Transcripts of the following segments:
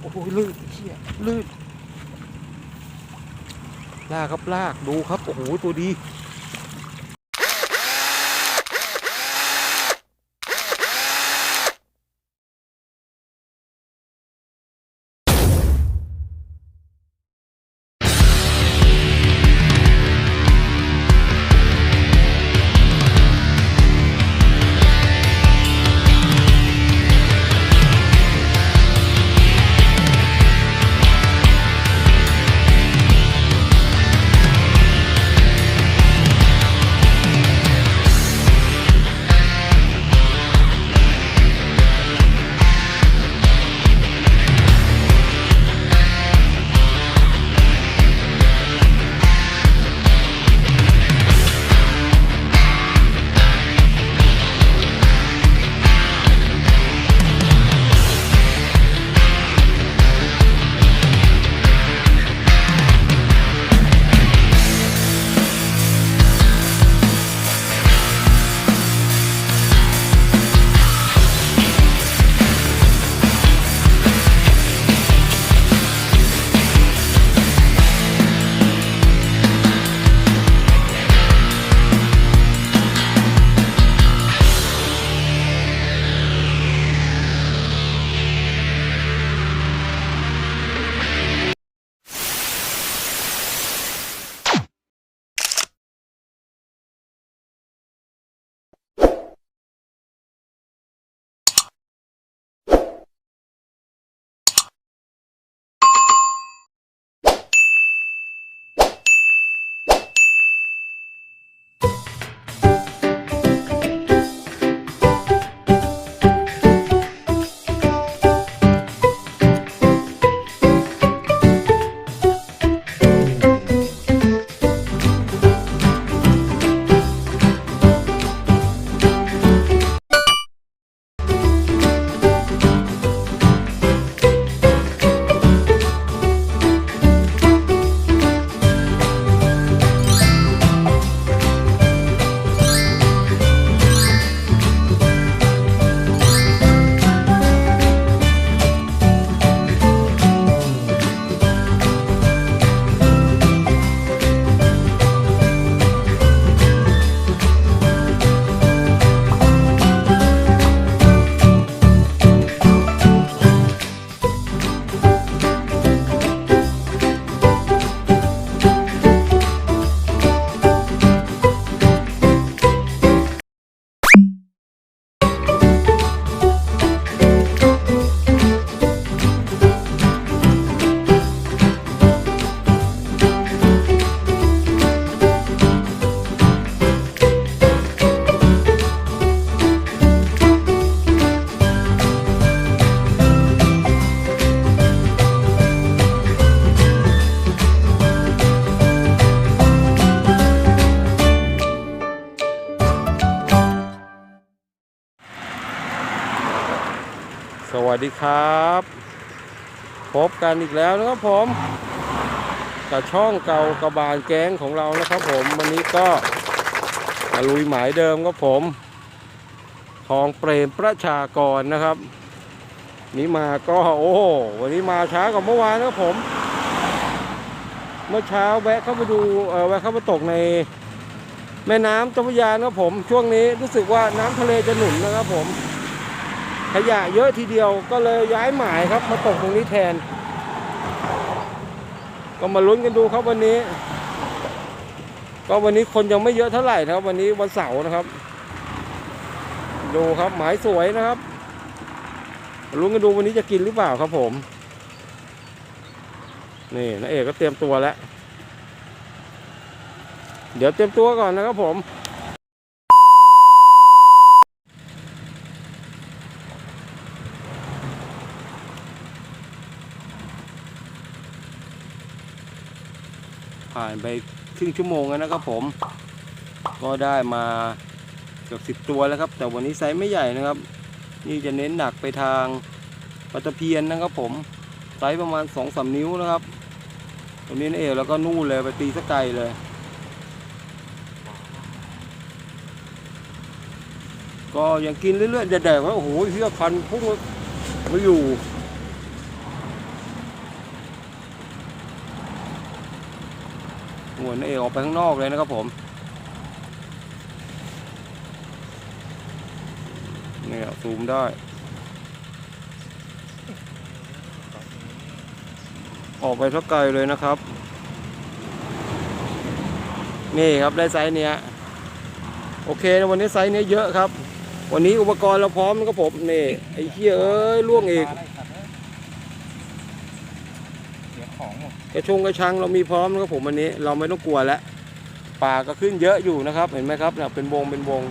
โอ้โหลื่นเชี่ยลื่นลากครับลากดูครับ โอ้โห ตัวดี ครับ พบกันอีกแล้วนะครับผมกับช่องเก่ากระบาลแก๊งของเรานะครับผม วันนี้ก็ลุยหมายเดิมครับผมทองเปรมประชากรนะครับ นี้มาก็โอ้วันนี้มาช้ากว่าเมื่อวานนะครับผม เมื่อเช้าแวะเข้าไปดูแวะเข้าไปตกในแม่น้ำเจ้าพระยานะครับผม ช่วงนี้รู้สึกว่าน้ำทะเลจะหนุนนะครับผม ขยะเยอะทีเดียวก็เลยย้ายหมายครับ มาตกตรงนี้แทน ก็มาลุ้นกันดูครับวันนี้ ก็วันนี้คนยังไม่เยอะเท่าไหร่นะครับ วันนี้วันเสาร์นะครับ ดูครับหมายสวยนะครับลุ้นกันดูวันนี้จะกินหรือเปล่าครับผม นี่นาเอกก็เตรียมตัวแล้ว เดี๋ยวเตรียมตัวก่อนนะครับผม ผ่านไปครึ่งชั่วโมงแล้วนะครับผม ก็ได้มาเกือบสิบตัวแล้วครับ แต่วันนี้ไซส์ไม่ใหญ่นะครับ นี่จะเน้นหนักไปทางปลาตะเพียนนะครับผมไซส์ประมาณสองสามนิ้วนะครับตรงนี้นเองแล้วก็นู่นเลยไปตีสกไกลเลยก็ยังกินเรื่อยๆแดดๆว่าโอ้โหเฮือพันพุ่งมาอยู่ วนั่เองออกไปข้างนอกเลยนะครับผมเนี่ยซูมได้ออกไปสักไกลเลยนะครับ นี่ครับได้ไซส์เนี้ยโอเคนะวันนี้ไซส์เนี้ยเยอะครับ วันนี้อุปกรณ์เราพร้อมนะครับผมนี่ไอ้เหี้ยเอ้ยล่วงอีก สียของหมดกระชงกระชังเรามีพร้อมนะครับผมวันนี้เราไม่ต้องกลัวแล้วปลาก็ขึ้นเยอะอยู่นะครับ เห็นไหมครับเนี่ยเป็นวงเป็นวง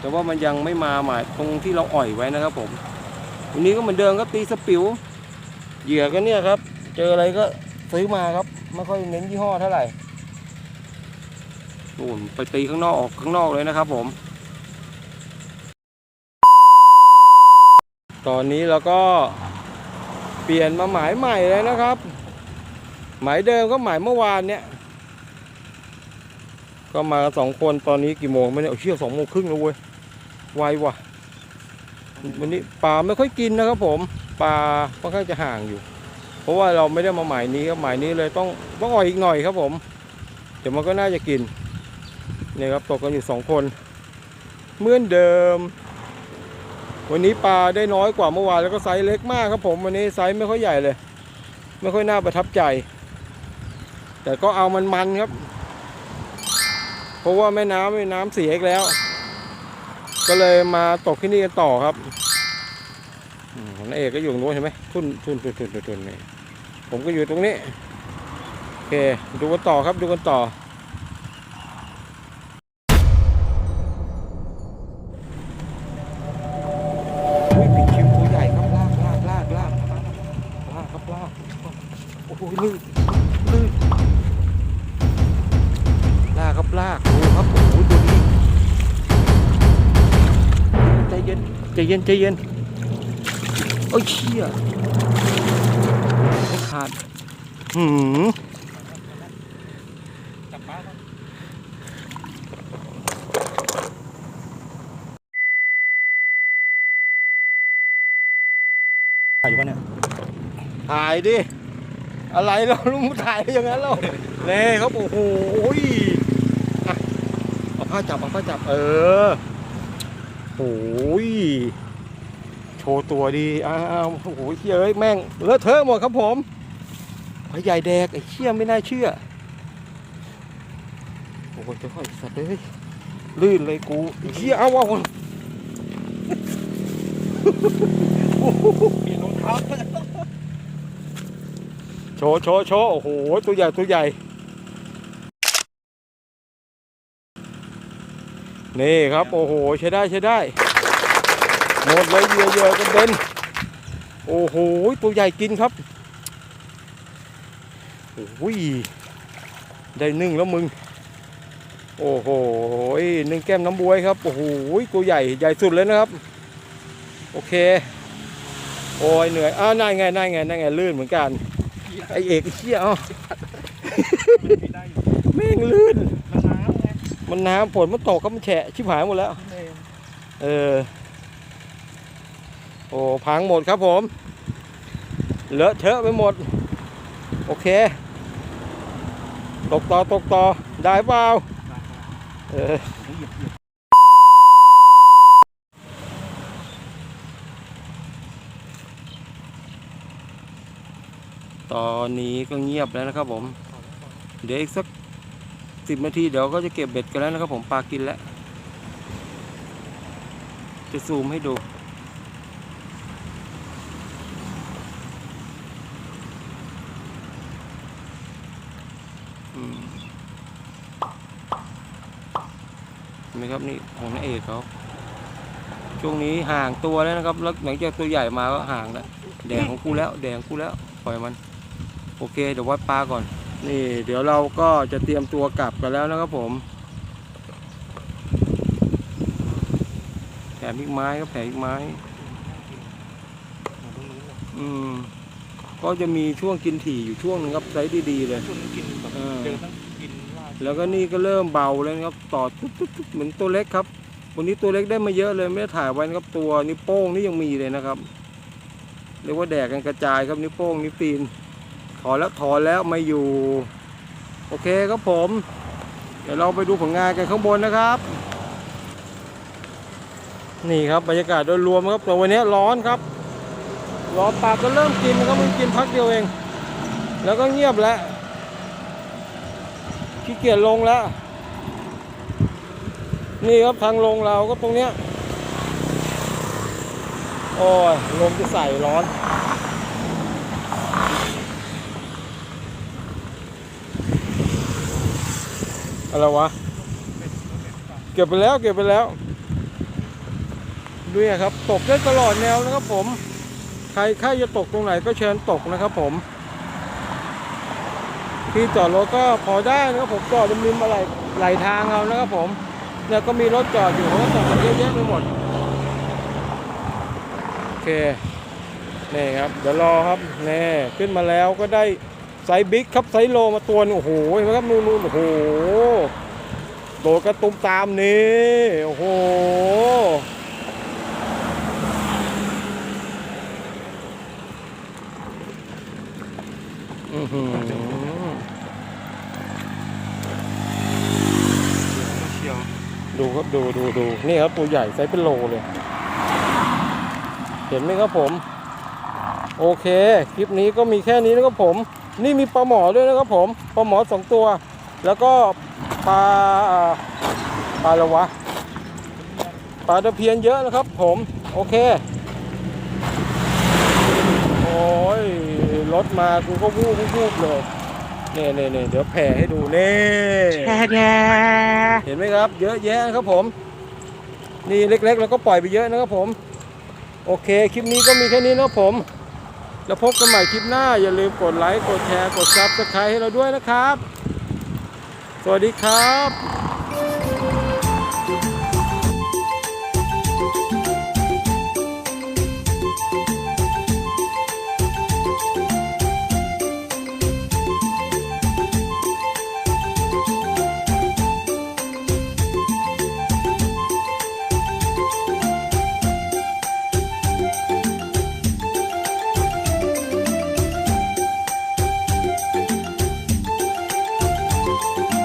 แต่ว่ามันยังไม่มาหมายตรงที่เราอ่อยไว้นะครับผมวันนี้ก็เหมือนเดิมครับตีสปิวเหยื่อก็เนี่ยครับ เจออะไรก็ซื้อมาครับไม่ค่อยเน้นยี่ห้อเท่าไหร่นู่นไปตีข้างนอกออกข้างนอกเลยนะครับผม ตอนนี้เราก็เปลี่ยนมาหมายใหม่เลยนะครับ หมายเดิมก็หมายเมื่อวานเนี่ย ก็มาสองคนตอนนี้กี่โมงไม่เนี่เอาเชี่ยสองโมงครึ่งแล้วเว้ยไวว่ะวันนี้ปลาไม่ค่อยกินนะครับผมปลาค่อนข้างจะห่างอยู่ เพราะว่าเราไม่ได้มาหมายนี้ครับหมายนี้เลยต้องต้องอ่อยอีกหน่อยครับผม เดี๋ยวมันก็น่าจะกินเนี่ยครับตกกันอยู่สองคนเหมือนเดิม วันนี้ปลาได้น้อยกว่าเมื่อวานแล้วก็ไซส์เล็กมากครับผมวันนี้ไซส์ไม่ค่อยใหญ่เลย ไม่ค่อยน่าประทับใจ แต่ก็เอามันมันครับ เพราะว่าแม่น้ำแม่น้ำเสียอีกแล้ว ก็เลยมาตกที่นี่กันต่อครับอืมของน้าเอกก็อยู่ตรงนู้นใช่ไหมทุนทุนทุนทุนทุนทุนนี่ผมก็อยู่ตรงนี้ โอเค ดูกันต่อครับ ดูกันต่อ ย็นใจเย็นใจเย็นโอ้ยเชี่ยไม่ขาดหืมจับปลาครับถ่ายอยู่ปะเนี่ยถ่ายดิ อะไรเราลุงถ่ายอย่างนั้นเราเน่ครับโอ้โหอะเอาผ้าจับเอาผ้าจับ เออ โอ้ยโชว์ตัวดี อ้าวโอ้โหเชี่ยเอ้ย แม่ง เลอะเทอะหมดครับผมพายใหญ่แดก ไอ้เชี่ยไม่น่าเชื่อ โอ้ยเจ้าข้อยสัตว์เลย ลื่นเลยกูไอ้เชี่ยเอาเอาเปลี่ยนรองเท้าโชว์โชว์โชว์โอ้โห ตัวใหญ่ ตัวใหญ่ นี่ครับโอ้โหใช้ได้ใช้ได้หมดเลยเหยอะเยอะกันเด่นโอ้โหตัวใหญ่กินครับโอ้ยได้นึ่งแล้วมึง โอ้โหนึ่งแก้มน้ำบวยครับโอ้โหตัวใหญ่ใหญ่สุดเลยนะครับ โอเค โอ้ยเหนื่อยอ้าวนั่นไงนั่นไงนั่นไงลื่นเหมือนกันไอเอกไอ้เชี่ยเอ้าไม่ได้อยู่แม่งลื่น มันน้ำไงมันน้ำฝนมันตกครับมันแฉะชิบหายหมดแล้วเองเออ โอ้พังหมดครับผม เลอะเทอะไปหมด โอเค ตกต่อตกต่อได้เปล่าเออเหยียบเหยียบตอนนี้ก็เงียบแล้วนะครับผม เดี๋ยวอีกสัก สิบนาทีเดี๋ยวก็จะเก็บเบ็ดกันแล้วนะครับผมปลากินแล้ว จะซูมให้ดู เห็นไหมครับนี่ของน้าเอกเขาช่วงนี้ห่างตัวแล้วนะครับ แล้วหลังจากตัวใหญ่มาก็ห่างแล้ว แดงของกูแล้ว แดงของกูแล้ว ปล่อยมัน โอเค เดี๋ยววัดปลาก่อน นี่เดี๋ยวเราก็จะเตรียมตัวกลับกันแล้วนะครับผมแถมอีกไม้ก็แถมอีกไม้ อืม ก็จะมีช่วงกินถี่อยู่ช่วงหนึงครับไซส์ดีๆเลยคุณกินแบบเออเดินต้องกินลาดแล้วก็นี่ก็เริ่มเบาแล้วนะครับ ต่อตุ๊บตุ๊บตุ๊บเหมือนตัวเล็กครับ วันนี้ตัวเล็กได้มาเยอะเลยไม่ได้ถ่ายไว้นะครับตัวนิ้วโป้งนี่ยังมีเลยนะครับ เรียกว่าแดกกันกระจายครับนิ้วโป้งนิ้วตีน ถอนแล้วถอนแล้วไม่อยู่ โอเคครับผม เดี๋ยวเราไปดูผลงานกันข้างบนนะครับ นี่ครับบรรยากาศโดยรวมครับแต่วันนี้ร้อนครับร้อนปากก็เริ่มกินนะครับมันกินพักเดียวเอง แล้วก็เงียบแล้วขี้เกียจลงแล้ว นี่ครับทางลงเราก็ตรงเนี้ยโอ้ยลมจะใส่ร้อน อะไรวะ เก็บไปแล้วเก็บไปแล้วด้วยครับ ตกได้ตลอดแนวนะครับผม ใครใครจะตกตรงไหนก็เชิญตกนะครับผม ที่จอดรถก็พอได้นะครับผมจอดริมอะไรไหลทางเอานะครับผมเนี่ยก็มีรถจอดอยู่เขาก็จอดกันเยอะแยะไปหมดโอเคนี่ครับ เดี๋ยวรอครับนี่ขึ้นมาแล้วก็ได้ ไซบิ๊กครับไซโลมาตัวนึงโอ้โหเห็นไหมครับนู่นนู่นโอ้โหโดดกระตุ้มตามนี่โอ้โหอือหือดูครับดูดูดูนี่ครับตัวใหญ่ไซส์เป็นโลเลย เห็นไหมครับผม โอเค คลิปนี้ก็มีแค่นี้นะครับผม นี่มีปลาหมอด้วยนะครับผมปลาหมอสองตัว แล้วก็ปลาอ่าปลาอะไรวะปลาตะเพียนเยอะนะครับ ผมโอเค โอ้ยรถมากูก็วูบวูบเลยเน่เน่เน่เดี๋ยวแผ่ให้ดูเน่เห็นไหมครับ เยอะแยะครับผม นี่เล็กๆ แล้วก็ปล่อยไปเยอะนะครับผม โอเค คลิปนี้ก็มีแค่นี้นะครับผม แล้วพบกันใหม่คลิปหน้า อย่าลืมกดไลค์ กดแชร์ กดซับสไครต์ให้เราด้วยนะครับ สวัสดีครับ